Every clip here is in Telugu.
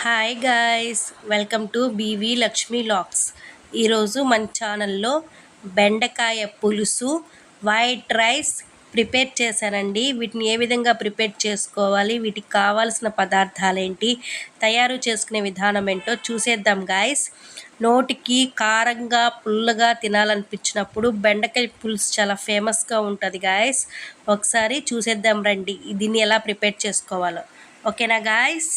Hi guys welcome to BV Lakshmi vlogs ఈరోజు మన ఛానల్లో బెండకాయ పులుసు వైట్ రైస్ ప్రిపేర్ చేశానండి. వీటిని ఏ విధంగా ప్రిపేర్ చేసుకోవాలి వీటికి కావాల్సిన పదార్థాలు ఏంటి తయారు చేసుకునే విధానం ఏంటో చూసేద్దాం గాయస్ నోటికి కారంగా పుల్లగా తినాలనిపించినప్పుడు బెండకాయ పులుసు చాలా ఫేమస్గా ఉంటుంది గాయస్ ఒకసారి చూసేద్దాం రండి దీన్ని ఎలా ప్రిపేర్ చేసుకోవాలో. ఓకేనా గాయస్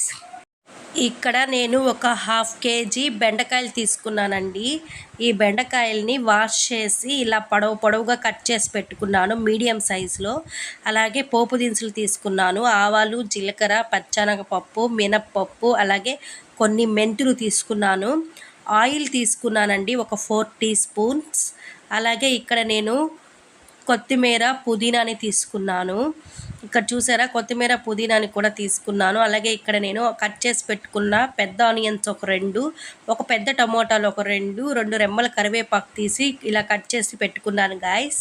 ఇక్కడ నేను ఒక హాఫ్ కేజీ బెండకాయలు తీసుకున్నానండి. ఈ బెండకాయల్ని వాష్ చేసి ఇలా పొడవు పొడవుగా కట్ చేసి పెట్టుకున్నాను మీడియం సైజులో. అలాగే పోపు దినుసులు తీసుకున్నాను ఆవాలు జీలకర్ర పచ్చనగపప్పు మినప్పప్పు అలాగే కొన్ని మెంతులు తీసుకున్నాను. ఆయిల్ తీసుకున్నానండి ఒక ఫోర్ టీ స్పూన్స్. అలాగే ఇక్కడ నేను కొత్తిమీర పుదీనాని తీసుకున్నాను. ఇక్కడ చూసారా? కొత్తిమీర పుదీనాని కూడా తీసుకున్నాను. అలాగే ఇక్కడ నేను కట్ చేసి పెట్టుకున్న పెద్ద ఆనియన్స్ ఒక రెండు ఒక పెద్ద టమోటాలు ఒక రెండు రెండు రెమ్మల కరివేపాకు తీసి ఇలా కట్ చేసి పెట్టుకున్నాను గాయస్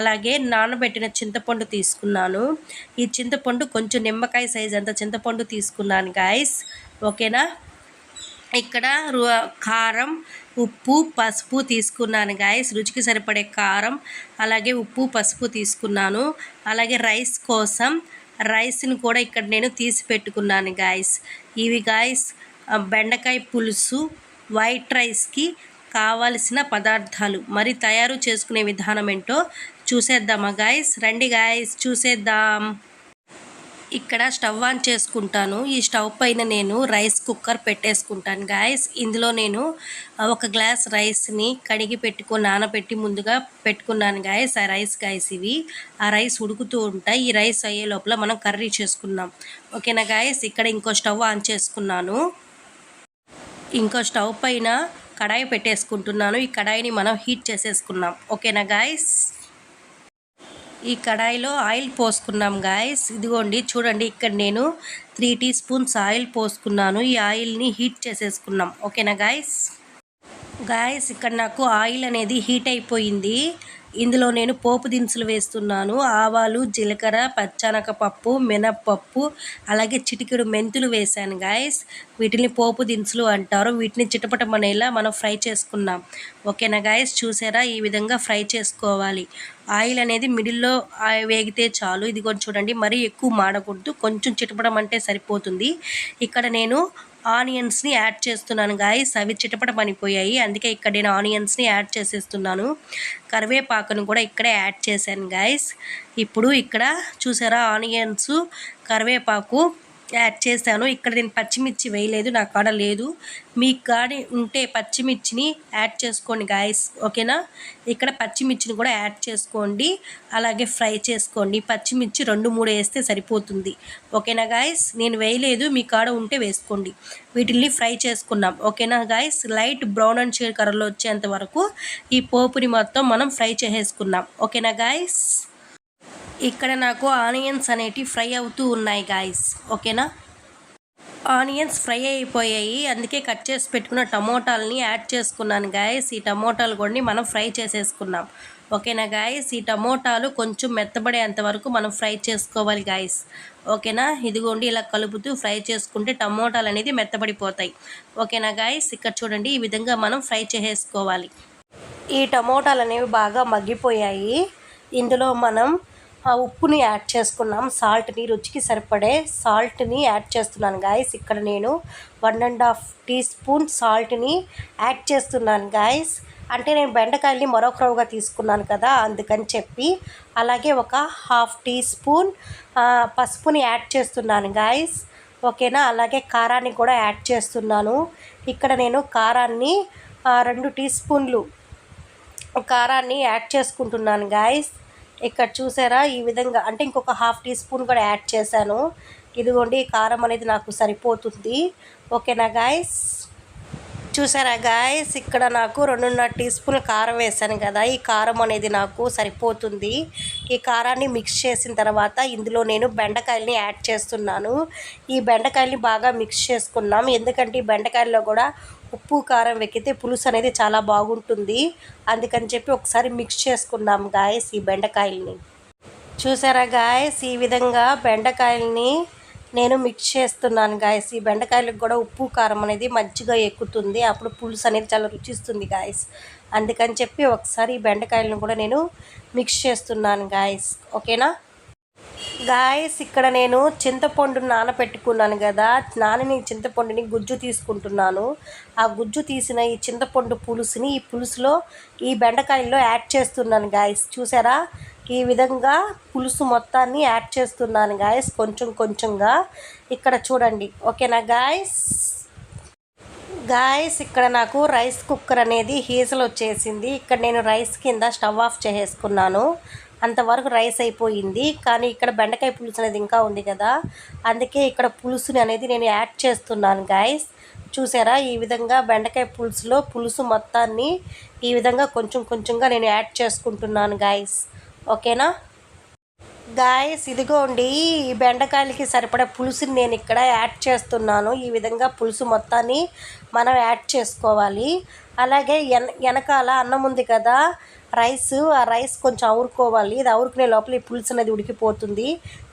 అలాగే నానబెట్టిన చింతపండు తీసుకున్నాను. ఈ చింతపండు కొంచెం నిమ్మకాయ సైజ్ అంత చింతపండు తీసుకున్నాను గాయస్ ఓకేనా ఇక్కడ కారం ఉప్పు పసుపు తీసుకున్నాను గాయస్ రుచికి సరిపడే కారం అలాగే ఉప్పు పసుపు తీసుకున్నాను. అలాగే రైస్ కోసం రైస్ని కూడా ఇక్కడ నేను తీసి పెట్టుకున్నాను గాయస్ ఇవి గాయస్ బెండకాయ పులుసు వైట్ రైస్కి కావలసిన పదార్థాలు. మరి తయారు చేసుకునే విధానం ఏంటో చూసేద్దామా గాయస్ రండి గాయస్ చూసేద్దాం. ఇక్కడ స్టవ్ ఆన్ చేసుకుంటాను. ఈ స్టవ్ పైన నేను రైస్ కుక్కర్ పెట్టేసుకుంటాను. గాయస్ ఇందులో నేను ఒక గ్లాస్ రైస్ని కడిగి పెట్టుకో నానబెట్టి ముందుగా పెట్టుకున్నాను గాయస్ ఆ రైస్ గాయస్ ఇవి. ఆ రైస్ ఉడుకుతూ ఉంటాయి. ఈ రైస్ అయ్యే లోపల మనం కర్రీ చేసుకుందాం. ఓకేనా గాయస్? ఇక్కడ ఇంకో స్టవ్ ఆన్ చేసుకున్నాను. ఇంకో స్టవ్ పైన కడాయి పెట్టేసుకుంటున్నాను. ఈ కడాయిని మనం హీట్ చేసేసుకున్నాం ఓకేనా గాయస్? ఈ కడాయిలో ఆయిల్ పోసుకున్నాం గాయస్ ఇదిగోండి చూడండి ఇక్కడ నేను త్రీ టీ స్పూన్స్ ఆయిల్ పోసుకున్నాను. ఈ ఆయిల్ని హీట్ చేసేసుకున్నాం. ఓకేనా గాయస్ గాయస్ ఇక్కడ నాకు ఆయిల్ అనేది హీట్ అయిపోయింది. ఇందులో నేను పోపు దినుసులు వేస్తున్నాను. ఆవాలు జీలకర్ర పచ్చనకపప్పు మినప్పప్పు అలాగే చిటికెడు మెంతులు వేశాను గాయస్ వీటిని పోపు దినుసులు అంటారు. వీటిని చిటపటమనేలా మనం ఫ్రై చేసుకున్నాం. ఓకేనా గాయస్? చూసారా? ఈ విధంగా ఫ్రై చేసుకోవాలి. ఆయిల్ అనేది మిడిల్లో వేగితే చాలు. ఇది కొంచెం చూడండి. మరీ ఎక్కువ మాడకూడదు. కొంచెం చిటపడం అంటే సరిపోతుంది. ఇక్కడ నేను ఆనియన్స్ని యాడ్ చేస్తున్నాను గాయస్. అవి చిటపట పనిపోయాయి అందుకే ఇక్కడ నేను ఆనియన్స్ని యాడ్ చేసేస్తున్నాను. కరివేపాకును కూడా ఇక్కడే యాడ్ చేశాను గాయస్. ఇప్పుడు ఇక్కడ చూసారా? ఆనియన్స్ కరివేపాకు యాడ్ చేశాను. ఇక్కడ నేను పచ్చిమిర్చి వేయలేదు నా కాడ లేదు. మీ కాడ ఉంటే పచ్చిమిర్చిని యాడ్ చేసుకోండి గాయస్ ఓకేనా? ఇక్కడ పచ్చిమిర్చిని కూడా యాడ్ చేసుకోండి. అలాగే ఫ్రై చేసుకోండి. పచ్చిమిర్చి రెండు మూడు వేస్తే సరిపోతుంది. ఓకేనా గాయస్ నేను వేయలేదు మీ కాడ ఉంటే వేసుకోండి. వీటిల్ని ఫ్రై చేసుకున్నాం ఓకేనా guys light brown and shade కలర్లో వచ్చేంత వరకు ఈ పోపుని మొత్తం మనం ఫ్రై చేసేసుకున్నాం ఓకేనా గాయస్ ఇక్కడ నాకు ఆనియన్స్ అనేటివి ఫ్రై అవుతూ ఉన్నాయి గాయస్ ఓకేనా? ఆనియన్స్ ఫ్రై అయిపోయాయి. అందుకే కట్ చేసి పెట్టుకున్న టమోటాలని యాడ్ చేసుకున్నాను గాయస్ ఈ టమోటాలు కూడా మనం ఫ్రై చేసేసుకున్నాం. ఓకేనా గాయస్ ఈ టమోటాలు కొంచెం మెత్తబడేంత వరకు మనం ఫ్రై చేసుకోవాలి గాయస్ ఓకేనా? ఇదిగోండి ఇలా కలుపుతూ ఫ్రై చేసుకుంటే టమోటాలు అనేది మెత్తబడిపోతాయి. ఓకేనా గాయస్ ఇక్కడ చూడండి ఈ విధంగా మనం ఫ్రై చేసేసుకోవాలి. ఈ టమోటాలు అనేవి బాగా మగ్గిపోయాయి. ఇందులో మనం ఉప్పుని యాడ్ చేసుకున్నాం. సాల్ట్ని రుచికి సరిపడే సాల్ట్ని యాడ్ చేస్తున్నాను గాయస్. ఇక్కడ నేను one and half teaspoon సాల్ట్ని యాడ్ చేస్తున్నాను గాయస్. అంటే నేను బెండకాయల్ని మరొక రవ్వుగా తీసుకున్నాను కదా అందుకని చెప్పి అలాగే ఒక హాఫ్ టీ స్పూన్ పసుపుని యాడ్ చేస్తున్నాను గాయస్. ఓకేనా? అలాగే కారాన్ని కూడా యాడ్ చేస్తున్నాను. ఇక్కడ నేను కారాన్ని రెండు టీ స్పూన్లు కారాన్ని యాడ్ చేసుకుంటున్నాను గాయస్. ఇక్కడ చూసారా? ఈ విధంగా అంటే ఇంకొక హాఫ్ టీ స్పూన్ కూడా యాడ్ చేశాను. ఇదిగోండి కారం అనేది నాకు సరిపోతుంది. ఓకేనా గాయస్? చూసారా గాయస్ ఇక్కడ నాకు రెండున్నర టీ స్పూన్ కారం వేసాను కదా. ఈ కారం అనేది నాకు సరిపోతుంది. ఈ కారాన్ని మిక్స్ చేసిన తర్వాత ఇందులో నేను బెండకాయలని యాడ్ చేస్తున్నాను. ఈ బెండకాయలని బాగా మిక్స్ చేసుకున్నాం. ఎందుకంటే ఈ బెండకాయల్లో కూడా ఉప్పు కారం వెక్కితే పులుసు అనేది చాలా బాగుంటుంది. అందుకని చెప్పి ఒకసారి మిక్స్ చేసుకున్నాం గాయస్ ఈ బెండకాయల్ని. చూసారా గాయస్ ఈ విధంగా బెండకాయల్ని నేను మిక్స్ చేస్తున్నాను గాయస్ ఈ బెండకాయలకు కూడా ఉప్పు కారం అనేది మంచిగా ఎక్కుతుంది. అప్పుడు పులుసు అనేది చాలా రుచిస్తుంది గాయస్ అందుకని చెప్పి ఒకసారి ఈ బెండకాయలను కూడా నేను మిక్స్ చేస్తున్నాను గాయస్ ఓకేనా? గాయస్ ఇక్కడ నేను చింతపండు నానబెట్టుకున్నాను కదా. నానని చింతపండుని గుజ్జు తీసుకుంటున్నాను. ఆ గుజ్జు తీసిన ఈ చింతపండు పులుసుని ఈ పులుసులో ఈ బెండకాయల్లో యాడ్ చేస్తున్నాను గాయస్ చూసారా? ఈ విధంగా పులుసు మొత్తాన్ని యాడ్ చేస్తున్నాను గాయస్ కొంచెం కొంచెంగా. ఇక్కడ చూడండి. ఓకేనా గాయస్ గాయస్ ఇక్కడ నాకు రైస్ కుక్కర్ అనేది హీజల్ వచ్చేసింది. ఇక్కడ నేను రైస్ కింద స్టవ్ ఆఫ్ చేసేసుకున్నాను. అంతవరకు రైస్ అయిపోయింది. కానీ ఇక్కడ బెండకాయ పులుసు అనేది ఇంకా ఉంది కదా. అందుకే ఇక్కడ పులుసుని అనేది నేను యాడ్ చేస్తున్నాను గాయస్ చూసారా? ఈ విధంగా బెండకాయ పులుసులో పులుసు మొత్తాన్ని ఈ విధంగా కొంచెం కొంచెంగా నేను యాడ్ చేసుకుంటున్నాను గాయస్ ఓకేనా? గాయస్ ఇదిగోండి ఈ బెండకాయలకి సరిపడే పులుసుని నేను ఇక్కడ యాడ్ చేస్తున్నాను. ఈ విధంగా పులుసు మొత్తాన్ని మనం యాడ్ చేసుకోవాలి. అలాగే ఎన వెనకాల అన్నం ఉంది కదా రైస్ ఆ రైస్ కొంచెం అవురుకోవాలి. ఇది అవురుకునే లోపల ఈ పులుసు అనేది ఉడికిపోతుంది.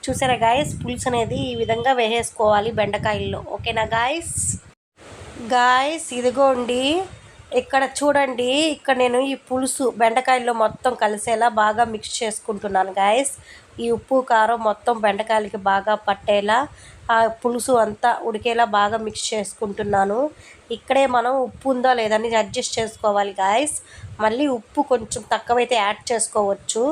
చూసారా గాయస్ పులుసు అనేది ఈ విధంగా వేసేసుకోవాలి బెండకాయల్లో. ఓకేనా గాయస్ గాయస్ ఇదిగోండి ఇక్కడ చూడండి ఇక్కడ నేను ఈ పులుసు బెండకాయల్లో మొత్తం కలిసేలా బాగా మిక్స్ చేసుకుంటున్నాను గాయస్ ఈ ఉప్పు కారం మొత్తం బెండకాయలకి బాగా పట్టేలా ఆ పులుసు అంతా ఉడికేలా బాగా మిక్స్ చేసుకుంటున్నాను. ఇక్కడే మనం ఉప్పు ఉందో లేదని అడ్జస్ట్ చేసుకోవాలి గాయస్ మళ్ళీ ఉప్పు కొంచెం తక్కువైతే యాడ్ చేసుకోవచ్చు.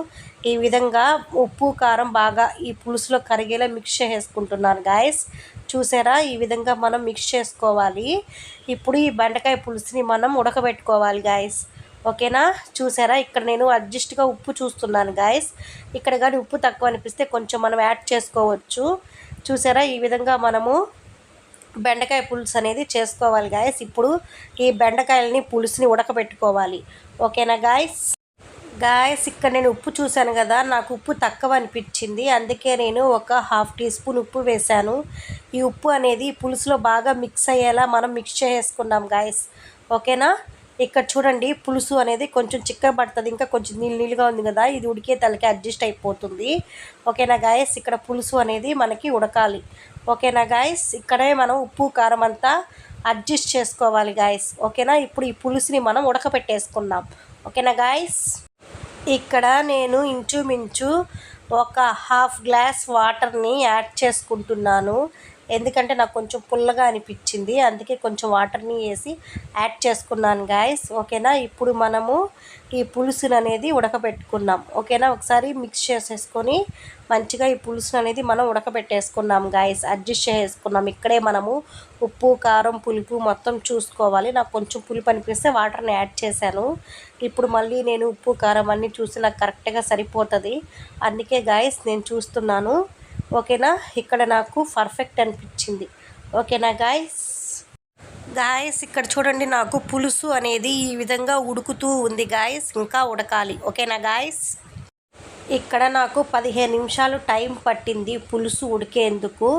ఈ విధంగా ఉప్పు కారం బాగా ఈ పులుసులో కరిగేలా మిక్స్ చేసుకుంటున్నాను గాయస్ చూసారా? ఈ విధంగా మనం మిక్స్ చేసుకోవాలి. ఇప్పుడు ఈ బెండకాయ పులుసుని మనం ఉడకబెట్టుకోవాలి గాయస్ ఓకేనా? చూసారా? ఇక్కడ నేను అడ్జస్ట్గా ఉప్పు చూస్తున్నాను గాయస్ ఇక్కడ కానీ ఉప్పు తక్కువ అనిపిస్తే కొంచెం మనం యాడ్ చేసుకోవచ్చు. చూసారా? ఈ విధంగా మనము బెండకాయ పులుసు అనేది చేసుకోవాలి గాయస్ ఇప్పుడు ఈ బెండకాయలని పులుసుని ఉడకబెట్టుకోవాలి. ఓకేనా గాయస్ గాయస్ ఇక్కడ నేను ఉప్పు చూశాను కదా. నాకు ఉప్పు తక్కువ అనిపించింది. అందుకే నేను ఒక హాఫ్ టీ స్పూన్ ఉప్పు వేశాను. ఈ ఉప్పు అనేది పులుసులో బాగా మిక్స్ అయ్యేలా మనం మిక్స్ చేసుకున్నాం గాయస్ ఓకేనా? ఇక్కడ చూడండి పులుసు అనేది కొంచెం చిక్క పడుతుంది ఇంకా కొంచెం నీళ్ళు నీళ్ళుగా ఉంది కదా ఇది ఉడికే తలకి అడ్జస్ట్ అయిపోతుంది. ఓకేనా గాయస్ ఇక్కడ పులుసు అనేది మనకి ఉడకాలి. ఓకేనా గాయస్ ఇక్కడే మనం ఉప్పు కారం అంతా అడ్జస్ట్ చేసుకోవాలి గాయస్ ఓకేనా ఇప్పుడు ఈ పులుసుని మనం ఉడకపెట్టేసుకుందాం. ఓకేనా గాయస్ ఇక్కడ నేను ఇంచుమించు ఒక హాఫ్ గ్లాస్ వాటర్ని యాడ్ చేసుకుంటున్నాను. ఎందుకంటే నాకు కొంచెం పుల్లగా అనిపించింది. అందుకే కొంచెం వాటర్ని వేసి యాడ్ చేసుకున్నాను గాయస్ ఓకేనా? ఇప్పుడు మనము ఈ పులుసును అనేది ఉడకబెట్టుకున్నాం. ఓకేనా? ఒకసారి మిక్స్ చేసేసుకొని మంచిగా ఈ పులుసును అనేది మనం ఉడకబెట్టేసుకున్నాం గాయస్ అడ్జస్ట్ చేసుకున్నాం ఇక్కడే మనము ఉప్పు కారం పులుపు మొత్తం చూసుకోవాలి. నాకు కొంచెం పులుపు అనిపిస్తే వాటర్ని యాడ్ చేశాను. ఇప్పుడు మళ్ళీ నేను ఉప్పు కారం అన్నీ చూసి నాకు కరెక్ట్గా సరిపోతుంది. అందుకే గాయస్ నేను చూస్తున్నాను. ఓకేనా? ఇక్కడ నాకు పర్ఫెక్ట్ అనిపించింది. ఓకేనా గాయస్ గాయస్ ఇక్కడ చూడండి నాకు పులుసు అనేది ఈ విధంగా ఉడుకుతూ ఉంది గాయస్ ఇంకా ఉడకాలి. ఓకేనా గాయస్ ఇక్కడ నాకు పదిహేను నిమిషాలు టైం పట్టింది పులుసు ఉడికేందుకు.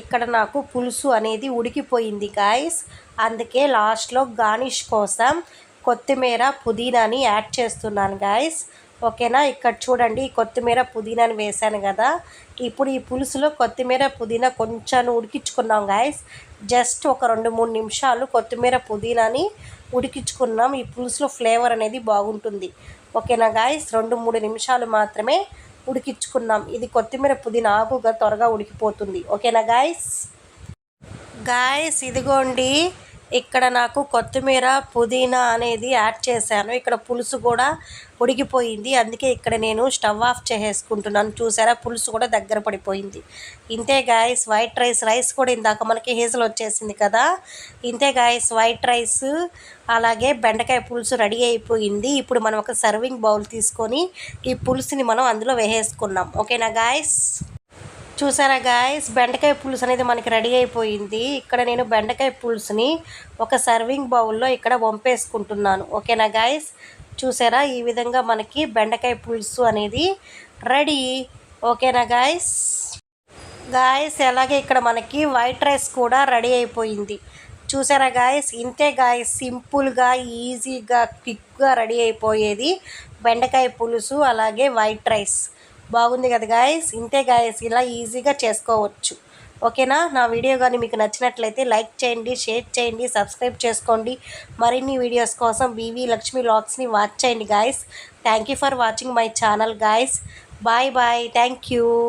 ఇక్కడ నాకు పులుసు అనేది ఉడికిపోయింది గాయస్ అందుకే లాస్ట్లో గార్నిష్ కోసం కొత్తిమీర పుదీనాని యాడ్ చేస్తున్నాను గాయస్ ఓకేనా? ఇక్కడ చూడండి కొత్తిమీర పుదీనాని వేసాను కదా. ఇప్పుడు ఈ పులుసులో కొత్తిమీర పుదీనా కొంచెం ఉడికించుకున్నాం గాయస్ జస్ట్ ఒక రెండు మూడు నిమిషాలు కొత్తిమీర పుదీనాని ఉడికించుకున్నాం. ఈ పులుసులో ఫ్లేవర్ అనేది బాగుంటుంది. ఓకేనా గాయస్ రెండు మూడు నిమిషాలు మాత్రమే ఉడికించుకున్నాం. ఇది కొత్తిమీర పుదీనా ఆకుగా త్వరగా ఉడికిపోతుంది. ఓకేనా గాయస్ గాయస్ ఇదిగోండి. ఇక్కడ నాకు కొత్తిమీర పుదీనా అనేది యాడ్ చేశాను. ఇక్కడ పులుసు కూడా ఉడికిపోయింది. అందుకే ఇక్కడ నేను స్టవ్ ఆఫ్ చేసేసుకుంటున్నాను. చూసారా? పులుసు కూడా దగ్గర పడిపోయింది. ఇంతే గాయస్ వైట్ రైస్ రైస్ కూడా ఇందాక మనకి హేజల్ వచ్చేసింది కదా? ఇంతే గాయస్ వైట్ రైస్ అలాగే బెండకాయ పులుసు రెడీ అయిపోయింది. ఇప్పుడు మనం ఒక సర్వింగ్ బౌల్ తీసుకొని ఈ పులుసుని మనం అందులో వేసేసుకున్నాం. ఓకేనా గాయస్? చూసారా గాయస్ బెండకాయ పులుసు అనేది మనకి రెడీ అయిపోయింది. ఇక్కడ నేను బెండకాయ పులుసుని ఒక సర్వింగ్ బౌల్లో ఇక్కడ వంపేసుకుంటున్నాను. ఓకేనా గాయస్ చూసారా? ఈ విధంగా మనకి బెండకాయ పులుసు అనేది రెడీ. ఓకేనా గాయస్ గాయస్ అలాగే ఇక్కడ మనకి వైట్ రైస్ కూడా రెడీ అయిపోయింది. చూసారా గాయస్ ఇంతే గాయస్ సింపుల్గా ఈజీగా క్విక్గా రెడీ అయిపోయేది బెండకాయ పులుసు అలాగే వైట్ రైస్ బాగుంది కదా గాయస్ ఇంతే గాయస్ ఇలా ఈజీగా చేసుకోవచ్చు. ఓకేనా నా? వీడియో కానీ మీకు నచ్చినట్లయితే లైక్ చేయండి షేర్ చేయండి సబ్స్క్రైబ్ చేసుకోండి. మరిన్ని వీడియోస్ కోసం బీవీ లక్ష్మీ లాగ్స్ని వాచ్ చేయండి guys thank you for watching my channel guys bye bye thank you